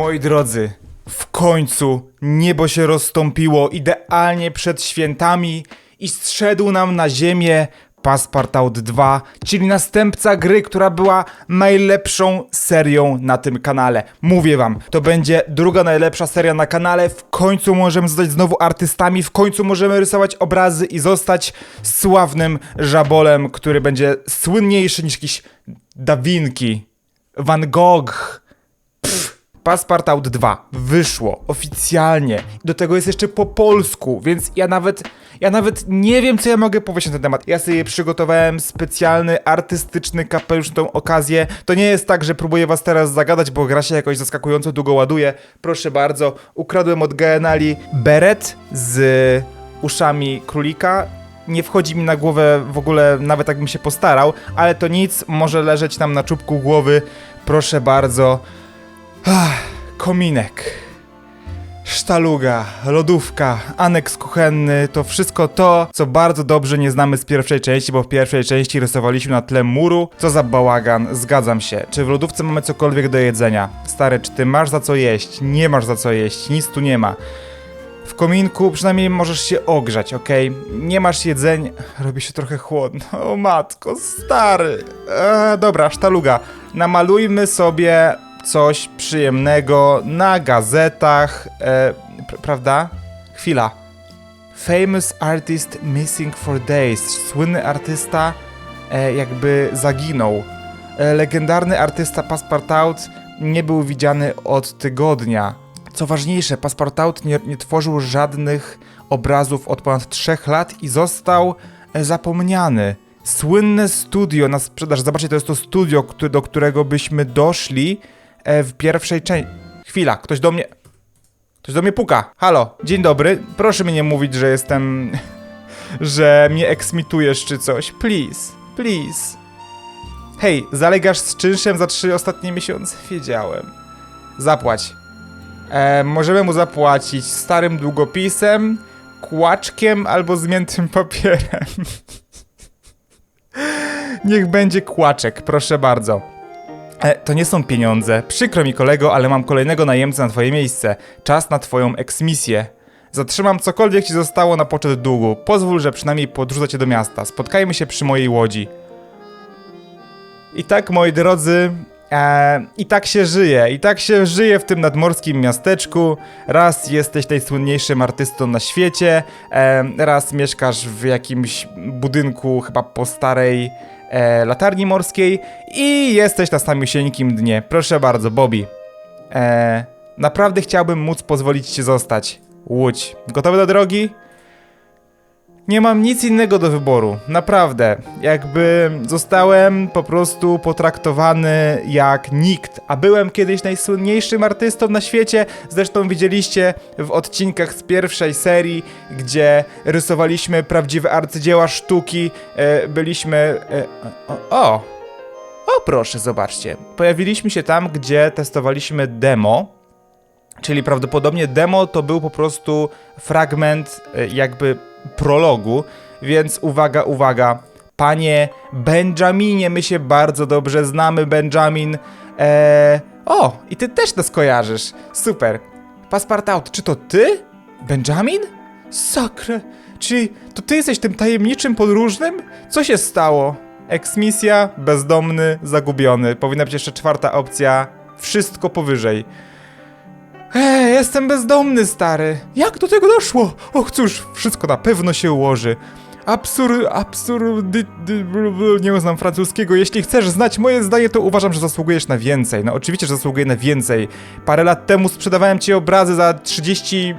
Moi drodzy, w końcu niebo się rozstąpiło idealnie przed świętami i zszedł nam na ziemię Passepartout 2, czyli następca gry, która była najlepszą serią na tym kanale. Mówię wam, to będzie druga najlepsza seria na kanale. W końcu możemy zostać znowu artystami, w końcu możemy rysować obrazy i zostać sławnym żabolem, który będzie słynniejszy niż jakiś Da Vinci, Van Gogh. Passepartout 2 wyszło oficjalnie. Do tego jest jeszcze po polsku, więc ja nawet ja nawet nie wiem co ja mogę powiedzieć na ten temat. Ja sobie przygotowałem specjalny artystyczny kapelusz na tą okazję. To nie jest tak, że próbuję was teraz zagadać, bo gra się jakoś zaskakująco długo ładuje. Proszę bardzo, ukradłem od Genali beret z uszami królika. Nie wchodzi mi na głowę w ogóle, nawet jakbym się postarał, ale to nic, może leżeć nam na czubku głowy. Proszę bardzo. Ach, kominek, sztaluga, lodówka, aneks kuchenny, to wszystko to, co bardzo dobrze nie znamy z pierwszej części, bo w pierwszej części rysowaliśmy na tle muru. Co za bałagan, zgadzam się. Czy w lodówce mamy cokolwiek do jedzenia? Stary, czy ty masz za co jeść? Nie masz za co jeść, nic tu nie ma. W kominku przynajmniej możesz się ogrzać, okej? Nie masz jedzenia. Robi się trochę chłodno. O matko, stary. Eee, dobra, sztaluga. Namalujmy sobie coś przyjemnego na gazetach. E, pr- prawda? Chwila. Famous artist missing for days. Słynny artysta e, jakby zaginął. E, legendarny artysta Passepartout nie był widziany od tygodnia. Co ważniejsze, Passepartout nie, nie tworzył żadnych obrazów od ponad 3 lat i został e, zapomniany. Słynne studio na sprzedaż. Zobaczcie, to jest to studio, do którego byśmy doszli w pierwszej części. Chwila, ktoś do mnie. Ktoś do mnie puka. Halo, dzień dobry. Proszę mi nie mówić, że jestem. że mnie eksmitujesz czy coś. Please, please. Hej, zalegasz z czynszem za trzy ostatnie miesiące? Wiedziałem. Zapłać. E, możemy mu zapłacić starym długopisem, kłaczkiem albo zmiętym papierem. Niech będzie kłaczek, proszę bardzo. E, to nie są pieniądze. Przykro mi kolego, ale mam kolejnego najemcę na twoje miejsce. Czas na twoją eksmisję. Zatrzymam cokolwiek ci zostało na poczet długu. Pozwól, że przynajmniej podrzucę cię do miasta. Spotkajmy się przy mojej łodzi. I tak, moi drodzy, e, i tak się żyje. I tak się żyje w tym nadmorskim miasteczku. Raz jesteś najsłynniejszym artystą na świecie, e, raz mieszkasz w jakimś budynku chyba po starej e, latarni morskiej i jesteś na samiusieńkim dnie. Proszę bardzo, Bobby. E, naprawdę chciałbym móc pozwolić ci zostać. Łódź. Gotowy do drogi? Nie mam nic innego do wyboru, naprawdę. Jakby zostałem po prostu potraktowany jak nikt, a byłem kiedyś najsłynniejszym artystą na świecie. Zresztą widzieliście w odcinkach z pierwszej serii, gdzie rysowaliśmy prawdziwe arcydzieła sztuki. E, byliśmy. E, o, o! O, proszę, zobaczcie. Pojawiliśmy się tam, gdzie testowaliśmy demo. Czyli prawdopodobnie demo to był po prostu fragment e, jakby prologu, więc uwaga, uwaga. Panie Benjaminie, my się bardzo dobrze znamy, Benjamin. Eee, o, i ty też nas kojarzysz. Super. Passepartout, czy to ty? Benjamin? Sakre, czy to ty jesteś tym tajemniczym podróżnym? Co się stało? Eksmisja, bezdomny, zagubiony. Powinna być jeszcze czwarta opcja. Wszystko powyżej. Ej, jestem bezdomny, stary. Jak do tego doszło? Och, cóż, wszystko na pewno się ułoży. Absur... absur... dy- dy- bl- bl- nie znam francuskiego. Jeśli chcesz znać moje zdanie, to uważam, że zasługujesz na więcej. No oczywiście, że zasługuję na więcej. Parę lat temu sprzedawałem ci obrazy za 30...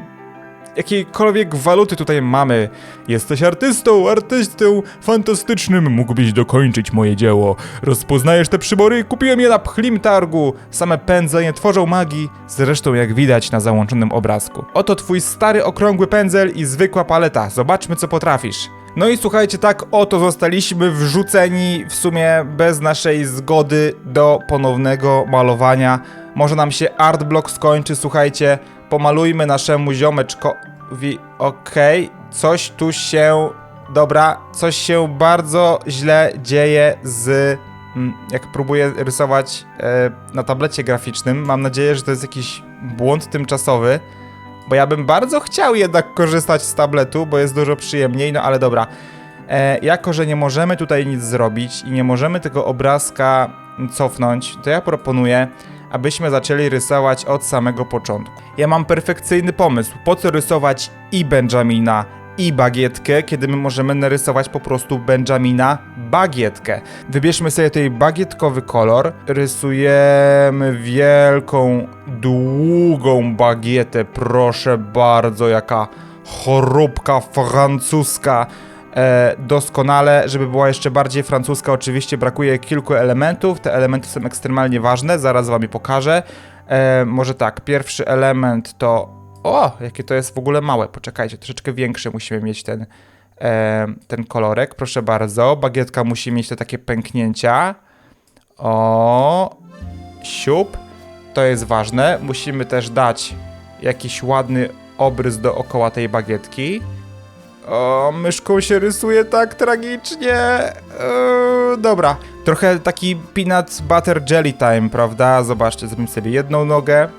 Jakiejkolwiek waluty tutaj mamy. Jesteś artystą, artystą fantastycznym. Mógłbyś dokończyć moje dzieło. Rozpoznajesz te przybory? Kupiłem je na pchlim targu. Same pędzle nie tworzą magii, zresztą jak widać na załączonym obrazku. Oto twój stary okrągły pędzel i zwykła paleta. Zobaczmy co potrafisz. No i słuchajcie, tak oto zostaliśmy wrzuceni w sumie bez naszej zgody do ponownego malowania. Może nam się artblock skończy, słuchajcie. Pomalujmy naszemu ziomeczkowi. Okej, coś tu się. Dobra, coś się bardzo źle dzieje z mm, jak próbuję rysować e, na tablecie graficznym, mam nadzieję, że to jest jakiś błąd tymczasowy, bo ja bym bardzo chciał jednak korzystać z tabletu, bo jest dużo przyjemniej, no ale dobra. E, jako, że nie możemy tutaj nic zrobić i nie możemy tego obrazka cofnąć, to ja proponuję, abyśmy zaczęli rysować od samego początku. Ja mam perfekcyjny pomysł, po co rysować i Benjamina, i bagietkę, kiedy my możemy narysować po prostu Benjamina bagietkę. Wybierzmy sobie tutaj bagietkowy kolor, rysujemy wielką, długą bagietę, proszę bardzo, jaka choróbka francuska. E, doskonale, żeby była jeszcze bardziej francuska, oczywiście brakuje kilku elementów. Te elementy są ekstremalnie ważne, zaraz wam je pokażę. E, może tak, pierwszy element to. O, jakie to jest w ogóle małe. Poczekajcie, troszeczkę większy musimy mieć ten, e, ten kolorek. Proszę bardzo. Bagietka musi mieć te takie pęknięcia. O, siup. To jest ważne. Musimy też dać jakiś ładny obrys dookoła tej bagietki. O, myszką się rysuje tak tragicznie. Eee, dobra, trochę taki peanut butter jelly time, prawda? Zobaczcie, zrobimy sobie jedną nogę,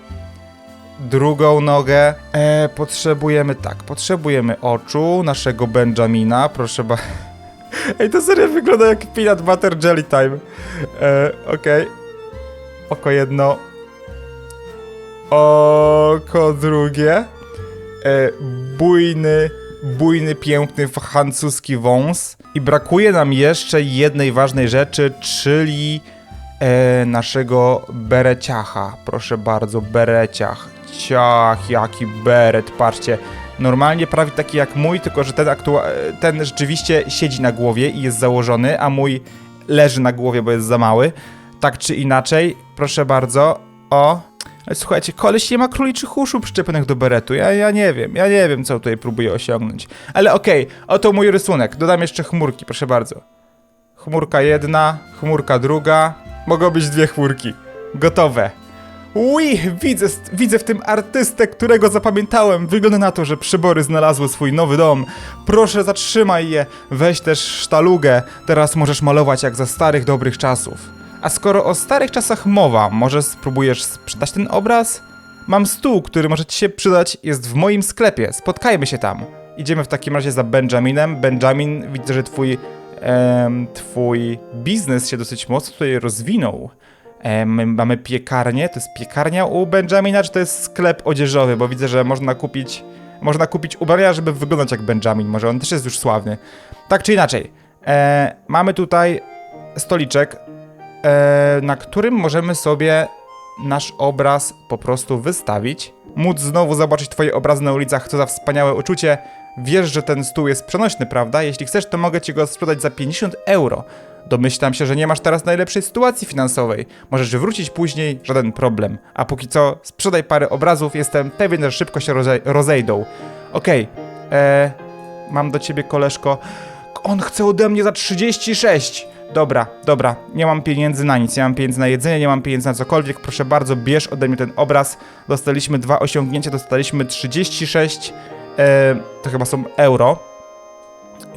drugą nogę. E, potrzebujemy tak, potrzebujemy oczu naszego Benjamina, proszę bardzo. Ej, to serio wygląda jak peanut butter jelly time. E, Okej. Oko jedno. Oko drugie. E, bujny, bujny, piękny francuski wąs. I brakuje nam jeszcze jednej ważnej rzeczy, czyli e, naszego bereciacha. Proszę bardzo, bereciach. Ciach, jaki beret, patrzcie. Normalnie prawie taki jak mój, tylko że ten, aktua- ten rzeczywiście siedzi na głowie i jest założony, a mój leży na głowie, bo jest za mały. Tak czy inaczej, proszę bardzo. O, słuchajcie, koleś nie ma króliczych uszu przyczepionych do beretu. Ja, ja nie wiem, ja nie wiem, co tutaj próbuję osiągnąć. Ale okej, oto mój rysunek. Dodam jeszcze chmurki, proszę bardzo. Chmurka jedna, chmurka druga. Mogą być dwie chmurki. Gotowe. Ui, widzę, widzę w tym artystę, którego zapamiętałem. Wygląda na to, że przybory znalazły swój nowy dom. Proszę, zatrzymaj je. Weź też sztalugę. Teraz możesz malować jak za starych, dobrych czasów. A skoro o starych czasach mowa, może spróbujesz sprzedać ten obraz? Mam stół, który może ci się przydać, jest w moim sklepie. Spotkajmy się tam. Idziemy w takim razie za Benjaminem. Benjamin, widzę, że twój, twój biznes się dosyć mocno tutaj rozwinął. My mamy piekarnię, to jest piekarnia u Benjamina, czy to jest sklep odzieżowy, bo widzę, że można kupić, można kupić ubrania, żeby wyglądać jak Benjamin, może on też jest już sławny. Tak czy inaczej, e, mamy tutaj stoliczek, na którym możemy sobie nasz obraz po prostu wystawić, móc znowu zobaczyć twoje obrazy na ulicach, co za wspaniałe uczucie. Wiesz, że ten stół jest przenośny, prawda? Jeśli chcesz, to mogę ci go sprzedać za 50 euro. Domyślam się, że nie masz teraz najlepszej sytuacji finansowej. Możesz wrócić później, żaden problem. A póki co, sprzedaj parę obrazów, jestem pewien, że szybko się roze rozejdą. Okej, okay. mam do ciebie koleżko. On chce ode mnie za 36. Dobra, dobra, nie mam pieniędzy na nic, nie mam pieniędzy na jedzenie, nie mam pieniędzy na cokolwiek, proszę bardzo, bierz ode mnie ten obraz. Dostaliśmy dwa osiągnięcia, dostaliśmy 36, e, to chyba są euro,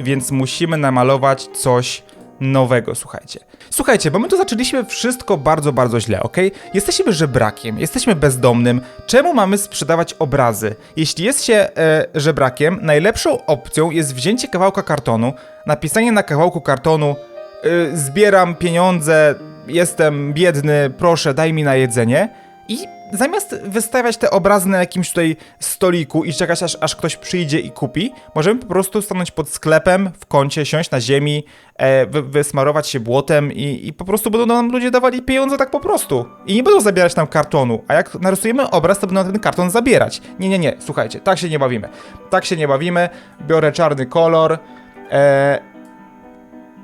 więc musimy namalować coś nowego, słuchajcie. Słuchajcie, bo my tu zaczęliśmy wszystko bardzo, bardzo źle, ok? Jesteśmy żebrakiem, jesteśmy bezdomnym. Czemu mamy sprzedawać obrazy? Jeśli jest się e, żebrakiem, najlepszą opcją jest wzięcie kawałka kartonu, napisanie na kawałku kartonu y, zbieram pieniądze, jestem biedny, proszę, daj mi na jedzenie. I zamiast wystawiać te obrazy na jakimś tutaj stoliku i czekać aż, aż ktoś przyjdzie i kupi, możemy po prostu stanąć pod sklepem w kącie, siąść na ziemi, e, wy, wysmarować się błotem i, i po prostu będą nam ludzie dawali pieniądze tak po prostu. I nie będą zabierać tam kartonu, a jak narysujemy obraz, to będą ten karton zabierać. Nie, nie, nie, słuchajcie, tak się nie bawimy. Tak się nie bawimy. Biorę czarny kolor e,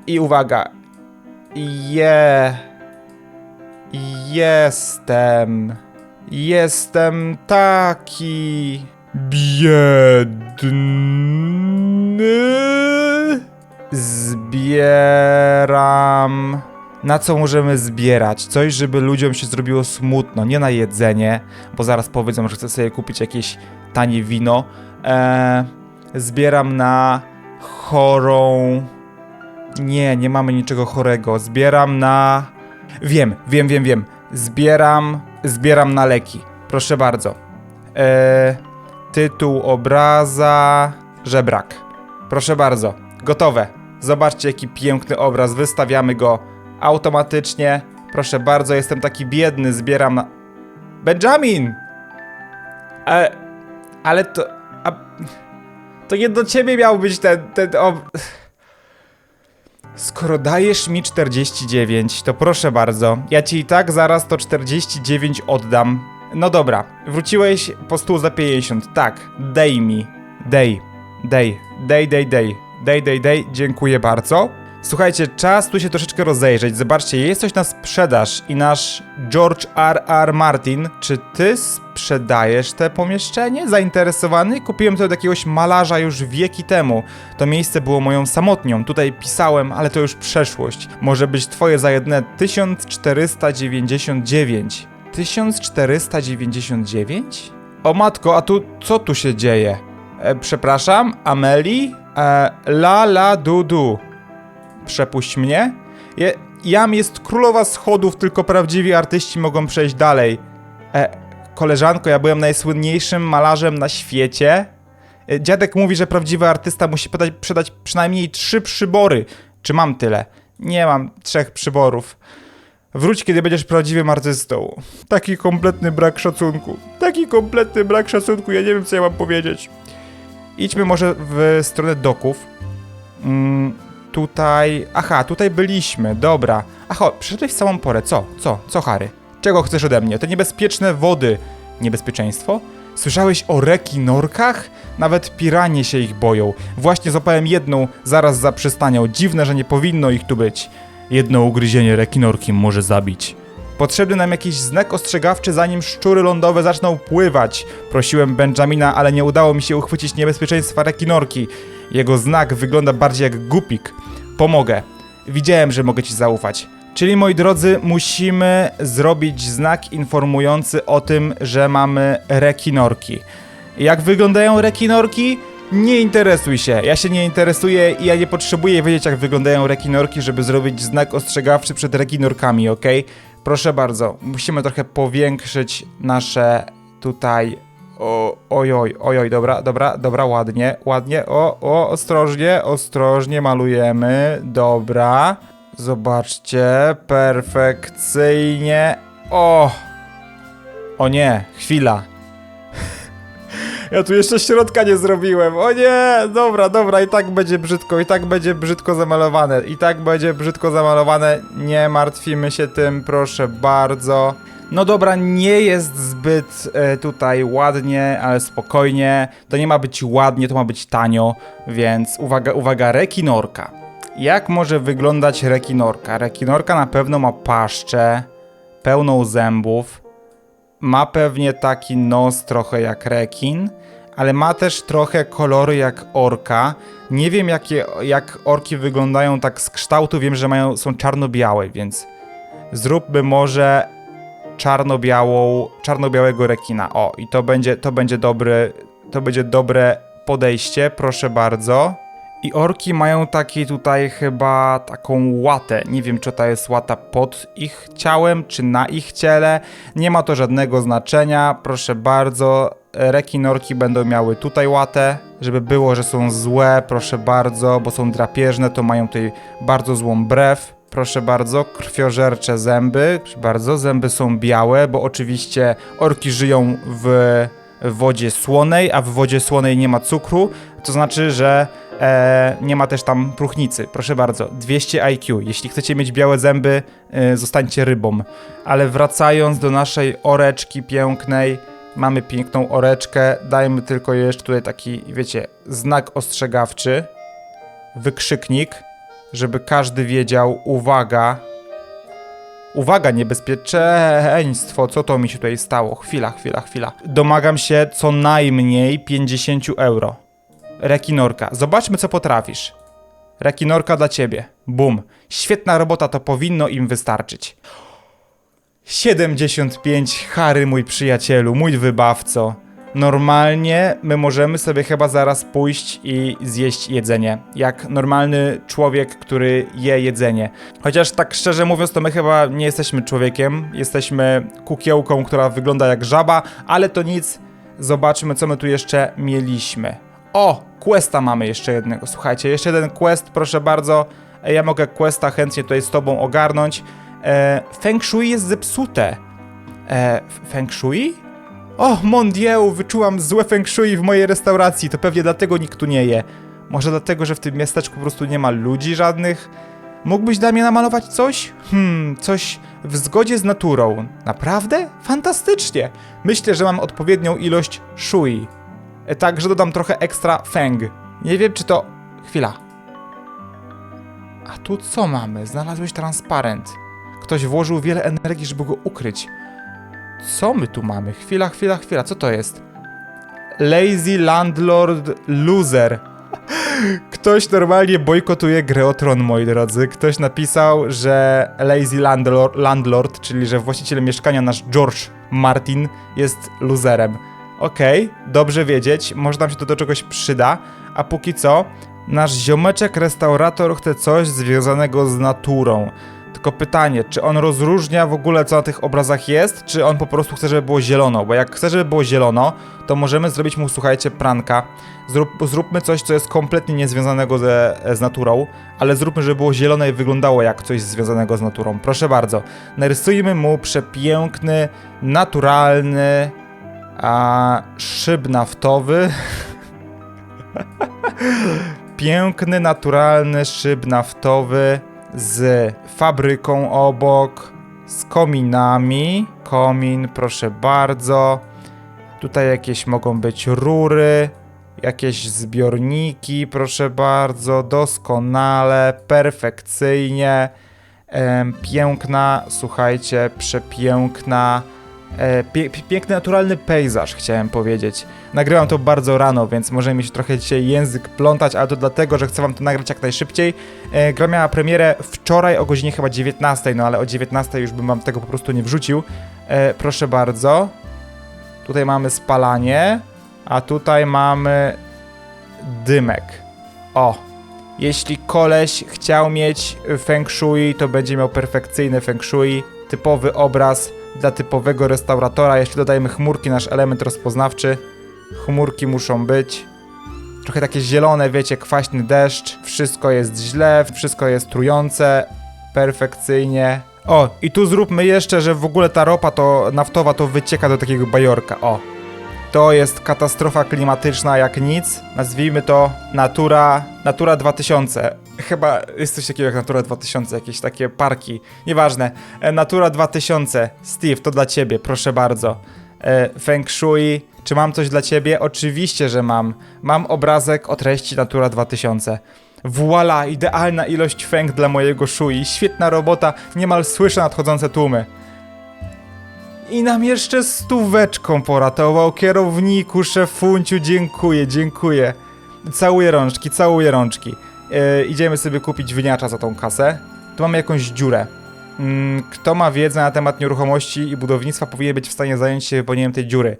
i uwaga. Je. Jestem. Jestem taki. Biedny. Zbieram. Na co możemy zbierać? Coś, żeby ludziom się zrobiło smutno. Nie na jedzenie, bo zaraz powiedzą, że chcę sobie kupić jakieś tanie wino. Eee, zbieram na chorą Nie, nie mamy niczego chorego. Zbieram na... Wiem, wiem, wiem, wiem. Zbieram, zbieram na leki. Proszę bardzo. Eee, tytuł obraza... Żebrak. Proszę bardzo. Gotowe. Zobaczcie, jaki piękny obraz. Wystawiamy go automatycznie. Proszę bardzo, jestem taki biedny, zbieram na... Benjamin! E, ale to... A, to nie do ciebie miał być ten... ten ob... Skoro dajesz mi 49, to proszę bardzo, ja ci i tak zaraz to 49 oddam. No dobra, wróciłeś po stół za 50, tak, daj mi, daj, daj, daj, daj, daj, daj, daj, daj, dziękuję bardzo. Słuchajcie, czas tu się troszeczkę rozejrzeć. Zobaczcie, jest coś na sprzedaż i nasz George R. R. Martin, czy ty sprzedajesz te pomieszczenie? Zainteresowany? Kupiłem to od jakiegoś malarza już wieki temu. To miejsce było moją samotnią. Tutaj pisałem, ale to już przeszłość. Może być twoje za jedne 1499. 1499? O matko, a tu co tu się dzieje? E, przepraszam, Ameli? E, la la du du. Przepuść mnie. Je, jam jest królowa schodów, tylko prawdziwi artyści mogą przejść dalej. E, koleżanko, ja byłem najsłynniejszym malarzem na świecie. E, dziadek mówi, że prawdziwy artysta musi podać, sprzedać przynajmniej trzy przybory. Czy mam tyle? Nie mam trzech przyborów. Wróć, kiedy będziesz prawdziwym artystą. Taki kompletny brak szacunku. Taki kompletny brak szacunku, ja nie wiem, co ja mam powiedzieć. Idźmy może w stronę doków. Mm, tutaj... Aha, tutaj byliśmy, dobra. Aha, przyszedłeś w samą porę. Co? Co? Co, Harry? Czego chcesz ode mnie? Te niebezpieczne wody. Niebezpieczeństwo? Słyszałeś o rekinorkach? Nawet piranie się ich boją. Właśnie złapałem jedną zaraz za przystanią. Dziwne, że nie powinno ich tu być. Jedno ugryzienie rekinorki może zabić. Potrzebny nam jakiś znak ostrzegawczy, zanim szczury lądowe zaczną pływać. Prosiłem Benjamina, ale nie udało mi się uchwycić niebezpieczeństwa rekinorki. Jego znak wygląda bardziej jak gupik. Pomogę. Widziałem, że mogę ci zaufać. Czyli moi drodzy, musimy zrobić znak informujący o tym, że mamy rekinorki. Jak wyglądają rekinorki? Nie interesuj się. Ja się nie interesuję i ja nie potrzebuję wiedzieć, jak wyglądają rekinorki, żeby zrobić znak ostrzegawczy przed rekinorkami, ok? Proszę bardzo, musimy trochę powiększyć nasze tutaj. O, ojoj, ojoj, dobra, dobra, dobra, ładnie, ładnie. O, o, ostrożnie, ostrożnie malujemy. Dobra. Zobaczcie, perfekcyjnie. O! O nie, chwila. Ja tu jeszcze środka nie zrobiłem. O nie, dobra, dobra, i tak będzie brzydko, i tak będzie brzydko zamalowane, i tak będzie brzydko zamalowane. Nie martwimy się tym, proszę bardzo. No dobra, nie jest zbyt e, tutaj ładnie, ale spokojnie. To nie ma być ładnie, to ma być tanio, więc uwaga, uwaga, rekinorka. Jak może wyglądać rekinorka? Rekinorka na pewno ma paszczę, pełną zębów, ma pewnie taki nos trochę jak rekin, ale ma też trochę kolory jak orka. Nie wiem jakie, jak orki wyglądają tak z kształtu, wiem, że mają, są czarno-białe, więc zróbmy może czarno-białą, czarno-białego rekina. O, i to będzie, to będzie dobry, to będzie dobre podejście, proszę bardzo. I orki mają taki tutaj chyba taką łatę. Nie wiem, czy to jest łata pod ich ciałem, czy na ich ciele. Nie ma to żadnego znaczenia. Proszę bardzo, rekinorki będą miały tutaj łatę. Żeby było, że są złe, proszę bardzo, bo są drapieżne, to mają tutaj bardzo złą brew. Proszę bardzo, krwiożercze zęby. Proszę bardzo, zęby są białe, bo oczywiście orki żyją w wodzie słonej, a w wodzie słonej nie ma cukru, to znaczy, że e, nie ma też tam próchnicy. Proszę bardzo, 200 IQ. Jeśli chcecie mieć białe zęby, e, zostańcie rybą. Ale wracając do naszej oreczki pięknej, mamy piękną oreczkę, dajmy tylko jeszcze tutaj taki, wiecie, znak ostrzegawczy, wykrzyknik, żeby każdy wiedział, uwaga, Uwaga, niebezpieczeństwo, co to mi się tutaj stało? Chwila, chwila, chwila. Domagam się co najmniej 50 euro. Rekinorka, zobaczmy co potrafisz. Rekinorka dla ciebie. Bum. Świetna robota, to powinno im wystarczyć. 75, Harry, mój przyjacielu, mój wybawco. Normalnie my możemy sobie chyba zaraz pójść i zjeść jedzenie. Jak normalny człowiek, który je jedzenie. Chociaż tak szczerze mówiąc, to my chyba nie jesteśmy człowiekiem. Jesteśmy kukiełką, która wygląda jak żaba, ale to nic. Zobaczmy, co my tu jeszcze mieliśmy. O! Questa mamy jeszcze jednego. Słuchajcie, jeszcze jeden quest, proszę bardzo. Ja mogę questa chętnie tutaj z tobą ogarnąć. E, feng Shui jest zepsute. E, feng Shui? O, mon Dieu, wyczułam złe feng shui w mojej restauracji, to pewnie dlatego nikt tu nie je. Może dlatego, że w tym miasteczku po prostu nie ma ludzi żadnych? Mógłbyś dla mnie namalować coś? Hmm, coś w zgodzie z naturą. Naprawdę? Fantastycznie! Myślę, że mam odpowiednią ilość shui. E, Także dodam trochę ekstra feng. Nie wiem, czy to... Chwila. A tu co mamy? Znalazłeś transparent. Ktoś włożył wiele energii, żeby go ukryć. Co my tu mamy? Chwila, chwila, chwila. Co to jest? Lazy Landlord Loser. Ktoś normalnie bojkotuje grę o Tron, moi drodzy. Ktoś napisał, że Lazy Landlord, landlord czyli że właściciel mieszkania, nasz George Martin, jest loserem. Okej, dobrze wiedzieć, może nam się to do czegoś przyda. A póki co, nasz ziomeczek restaurator chce coś związanego z naturą. Tylko pytanie, czy on rozróżnia w ogóle co na tych obrazach jest, czy on po prostu chce, żeby było zielono? Bo jak chce, żeby było zielono, to możemy zrobić mu, słuchajcie, pranka. Zrób, zróbmy coś, co jest kompletnie niezwiązanego ze, z naturą, ale zróbmy, żeby było zielone i wyglądało jak coś związanego z naturą. Proszę bardzo. Narysujmy mu przepiękny, naturalny a, szyb naftowy. Piękny, naturalny szyb naftowy z fabryką obok, z kominami. Komin, proszę bardzo. Tutaj jakieś mogą być rury, jakieś zbiorniki, proszę bardzo. Doskonale, perfekcyjnie. Piękna, słuchajcie, przepiękna. E, piękny, naturalny pejzaż, chciałem powiedzieć. Nagrywam to bardzo rano, więc może mi się trochę dzisiaj język plątać, ale to dlatego, że chcę wam to nagrać jak najszybciej. E, gra miała premierę wczoraj o godzinie chyba 19, no ale o 19 już bym wam tego po prostu nie wrzucił. E, proszę bardzo. Tutaj mamy spalanie, a tutaj mamy dymek. O, jeśli koleś chciał mieć feng shui, to będzie miał perfekcyjny feng shui, typowy obraz dla typowego restauratora. Jeśli dodajemy chmurki, nasz element rozpoznawczy, chmurki muszą być. Trochę takie zielone, wiecie, kwaśny deszcz, wszystko jest źle, wszystko jest trujące, perfekcyjnie. O, i tu zróbmy jeszcze, że w ogóle ta ropa to naftowa to wycieka do takiego bajorka. O, to jest katastrofa klimatyczna jak nic. Nazwijmy to Natura, Natura 2000. Chyba jest coś takiego jak Natura 2000, jakieś takie parki. Nieważne. E, Natura 2000. Steve, to dla ciebie, proszę bardzo. E, Feng Shui, czy mam coś dla ciebie? Oczywiście, że mam. Mam obrazek o treści Natura 2000. Voila, idealna ilość feng dla mojego shui. Świetna robota, niemal słyszę nadchodzące tłumy. I nam jeszcze stóweczką poratował kierowniku, szefunciu, dziękuję, dziękuję. Całuję rączki, całuję rączki. E, idziemy sobie kupić wyniacza za tą kasę. Tu mamy jakąś dziurę. Mm, kto ma wiedzę na temat nieruchomości i budownictwa, powinien być w stanie zająć się wypełnieniem tej dziury.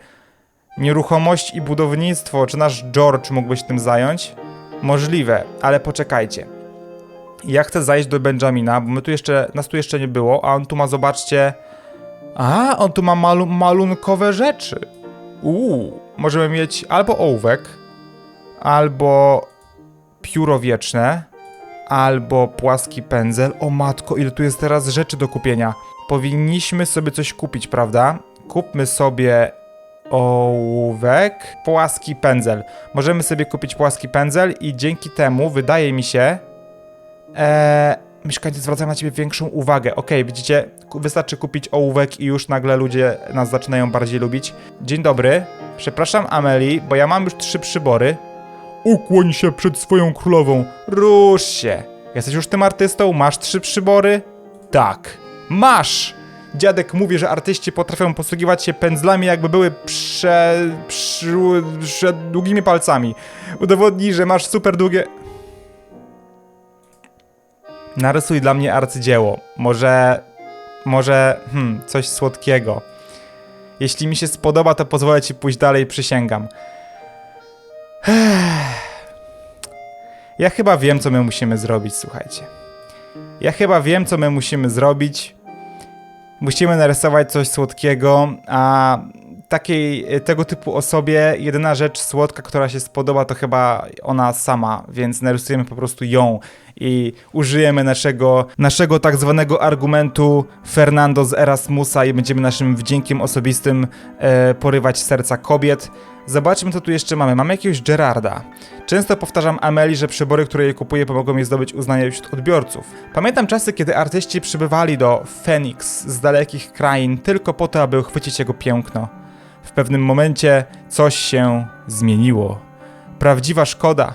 Nieruchomość i budownictwo, czy nasz George mógłby się tym zająć? Możliwe, ale poczekajcie. Ja chcę zajść do Benjamina, bo my tu jeszcze, nas tu jeszcze nie było, a on tu ma, zobaczcie... A, on tu ma malu malunkowe rzeczy. Uuu, możemy mieć albo ołówek, albo pióro wieczne, albo płaski pędzel. O matko, ile tu jest teraz rzeczy do kupienia. Powinniśmy sobie coś kupić, prawda? Kupmy sobie ołówek, płaski pędzel. Możemy sobie kupić płaski pędzel i dzięki temu, wydaje mi się, Eee, mieszkańcy zwracają na ciebie większą uwagę. Okej, widzicie, wystarczy kupić ołówek i już nagle ludzie nas zaczynają bardziej lubić. Dzień dobry. Przepraszam, Ameli, bo ja mam już trzy przybory. Ukłoń się przed swoją królową. Rusz się. Jesteś już tym artystą? Masz trzy przybory? Tak. Masz! Dziadek mówi, że artyści potrafią posługiwać się pędzlami, jakby były prze... prze... prze długimi palcami. Udowodnij, że masz super długie... Narysuj dla mnie arcydzieło. Może. Może. Hmm, coś słodkiego. Jeśli mi się spodoba, to pozwolę ci pójść dalej, przysięgam. Ja chyba wiem, co my musimy zrobić, słuchajcie. Ja chyba wiem, co my musimy zrobić. Musimy narysować coś słodkiego, a takiej tego typu osobie jedyna rzecz słodka, która się spodoba, to chyba ona sama, więc narysujemy po prostu ją i użyjemy naszego, naszego tak zwanego argumentu Fernando z Erasmusa i będziemy naszym wdziękiem osobistym e, porywać serca kobiet. Zobaczmy, co tu jeszcze mamy. Mamy jakiegoś Gerarda. Często powtarzam Ameli, że przybory, które jej kupuję, pomogą mi zdobyć uznanie wśród odbiorców. Pamiętam czasy, kiedy artyści przybywali do Phoenix z dalekich krain tylko po to, aby uchwycić jego piękno. W pewnym momencie coś się zmieniło. Prawdziwa szkoda.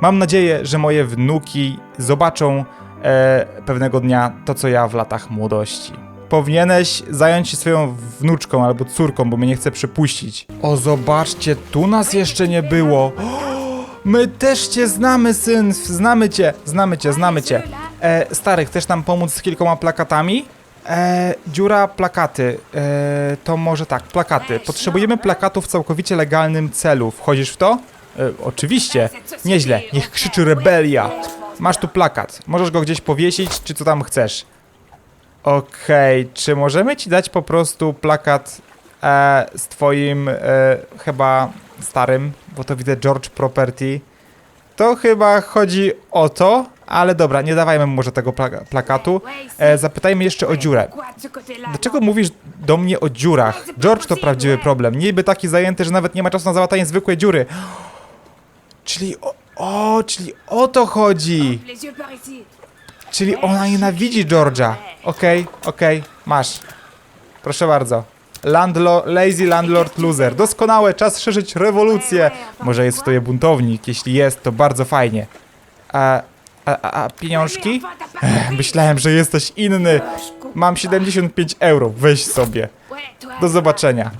Mam nadzieję, że moje wnuki zobaczą e, pewnego dnia to, co ja w latach młodości. Powinieneś zająć się swoją wnuczką albo córką, bo mnie nie chce przypuścić. O, zobaczcie, tu nas jeszcze nie było. My też cię znamy, syn, znamy cię, znamy cię, znamy cię. E, stary, chcesz nam pomóc z kilkoma plakatami? E, dziura plakaty. E, to może tak, plakaty. Potrzebujemy plakatów w całkowicie legalnym celu. Wchodzisz w to? E, oczywiście. Nieźle. Niech krzyczy rebelia. Masz tu plakat. Możesz go gdzieś powiesić, czy co tam chcesz. Okej, czy możemy ci dać po prostu plakat e, z twoim e, chyba starym, bo to widzę George Property. To chyba chodzi o to, ale dobra, nie dawajmy mu może tego plaka plakatu. E, zapytajmy jeszcze o dziurę. Dlaczego mówisz do mnie o dziurach? George to prawdziwy problem. Niby taki zajęty, że nawet nie ma czasu na załatanie zwykłej dziury. Czyli o, o, czyli o to chodzi. Czyli ona nienawidzi George'a. Okej, okej, masz. Proszę bardzo. Landlo lazy landlord loser. Doskonałe, czas szerzyć rewolucję. Może jest w tobie buntownik. Jeśli jest, to bardzo fajnie. A, a, a, a pieniążki? Ech, myślałem, że jesteś inny. Mam 75 euro. Weź sobie. Do zobaczenia.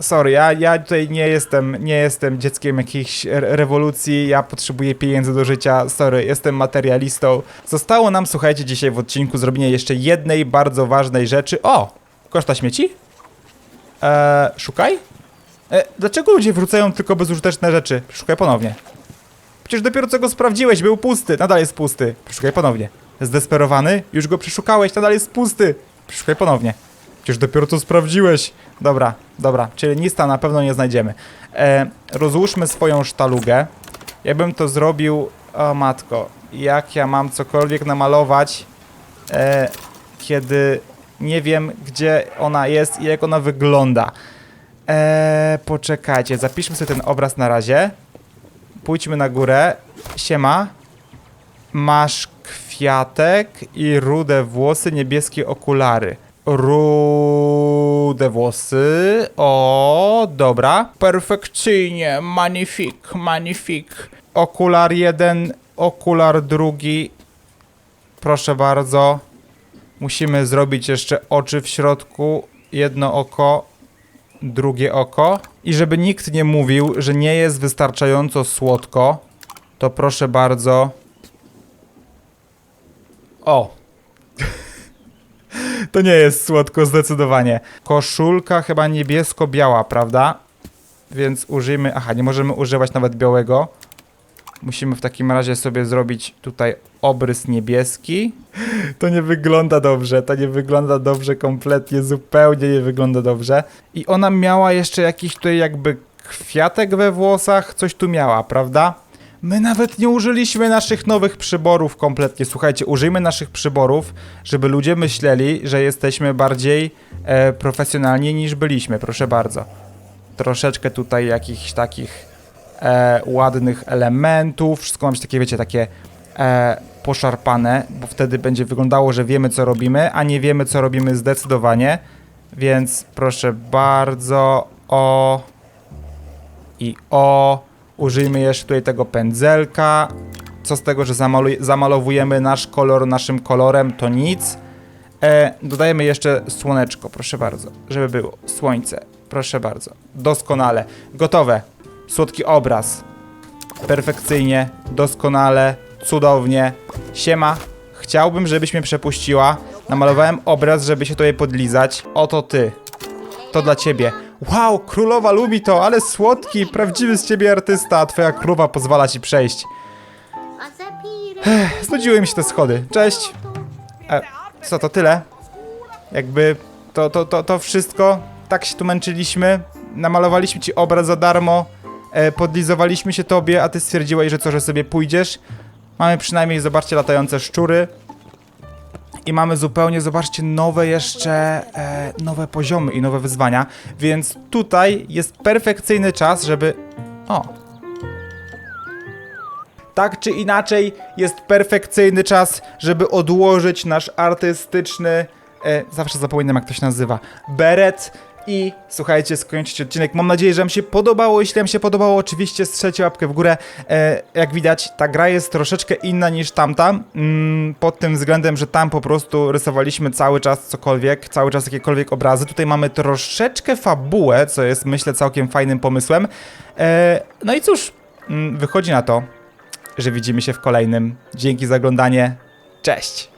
Sorry, ja, ja tutaj nie jestem, nie jestem dzieckiem jakiejś re- rewolucji, ja potrzebuję pieniędzy do życia, sorry, jestem materialistą. Zostało nam, słuchajcie, dzisiaj w odcinku zrobienie jeszcze jednej bardzo ważnej rzeczy. O! Koszta śmieci? Eee, szukaj? E, dlaczego ludzie wrzucają tylko bezużyteczne rzeczy? Szukaj ponownie. Przecież dopiero co go sprawdziłeś, był pusty, nadal jest pusty. Przeszukaj ponownie. Zdesperowany? Już go przeszukałeś, nadal jest pusty. Przeszukaj ponownie. Przecież dopiero co sprawdziłeś. Dobra, dobra, czyli nic tam na pewno nie znajdziemy. E, rozłóżmy swoją sztalugę. Ja bym to zrobił... O matko, jak ja mam cokolwiek namalować, e, kiedy nie wiem, gdzie ona jest i jak ona wygląda. E, poczekajcie, zapiszmy sobie ten obraz na razie. Pójdźmy na górę. Siema. Masz kwiatek i rude włosy, niebieskie okulary. Rude włosy. O, dobra. Perfekcyjnie. Magnifik, magnifik. Okular jeden, okular drugi. Proszę bardzo. Musimy zrobić jeszcze oczy w środku. Jedno oko, drugie oko. I żeby nikt nie mówił, że nie jest wystarczająco słodko, to proszę bardzo. O! to nie jest słodko, zdecydowanie. Koszulka chyba niebiesko-biała, prawda? Więc użyjmy. Aha, nie możemy używać nawet białego. Musimy w takim razie sobie zrobić tutaj obrys niebieski. To nie wygląda dobrze, to nie wygląda dobrze kompletnie, zupełnie nie wygląda dobrze. I ona miała jeszcze jakiś tutaj jakby kwiatek we włosach, coś tu miała, prawda? My nawet nie użyliśmy naszych nowych przyborów kompletnie. Słuchajcie, użyjmy naszych przyborów, żeby ludzie myśleli, że jesteśmy bardziej e, profesjonalni niż byliśmy. Proszę bardzo. Troszeczkę tutaj jakichś takich e, ładnych elementów. Wszystko ma być takie, wiecie, takie e, poszarpane, bo wtedy będzie wyglądało, że wiemy co robimy, a nie wiemy co robimy zdecydowanie. Więc proszę bardzo o i o. Użyjmy jeszcze tutaj tego pędzelka. Co z tego, że zamalowujemy nasz kolor naszym kolorem, to nic. E, dodajemy jeszcze słoneczko, proszę bardzo, żeby było. Słońce, proszę bardzo. Doskonale. Gotowe. Słodki obraz. Perfekcyjnie, doskonale, cudownie. Siema. Chciałbym, żebyś mnie przepuściła. Namalowałem obraz, żeby się tutaj podlizać. Oto ty. to dla ciebie. Wow, królowa lubi to, ale słodki, prawdziwy z ciebie artysta, a twoja królowa pozwala ci przejść. Znudziły mi się te schody. Cześć. E, co, to tyle? Jakby to, to, to, to wszystko, tak się tu męczyliśmy, namalowaliśmy ci obraz za darmo, e, podlizowaliśmy się tobie, a ty stwierdziłeś, że co, że sobie pójdziesz. Mamy przynajmniej, zobaczcie, latające szczury. I mamy zupełnie, zobaczcie, nowe jeszcze, e, nowe poziomy i nowe wyzwania, więc tutaj jest perfekcyjny czas, żeby... O, tak czy inaczej, jest perfekcyjny czas, żeby odłożyć nasz artystyczny. E, zawsze zapominam, jak to się nazywa. Beret. I słuchajcie, skończyć odcinek. Mam nadzieję, że Wam się podobało. Jeśli Wam się podobało, oczywiście strzelcie łapkę w górę. E, jak widać, ta gra jest troszeczkę inna niż tamta. Mm, pod tym względem, że tam po prostu rysowaliśmy cały czas cokolwiek, cały czas jakiekolwiek obrazy. Tutaj mamy troszeczkę fabułę, co jest myślę całkiem fajnym pomysłem. E, no i cóż, mm, wychodzi na to, że widzimy się w kolejnym. Dzięki za oglądanie. Cześć!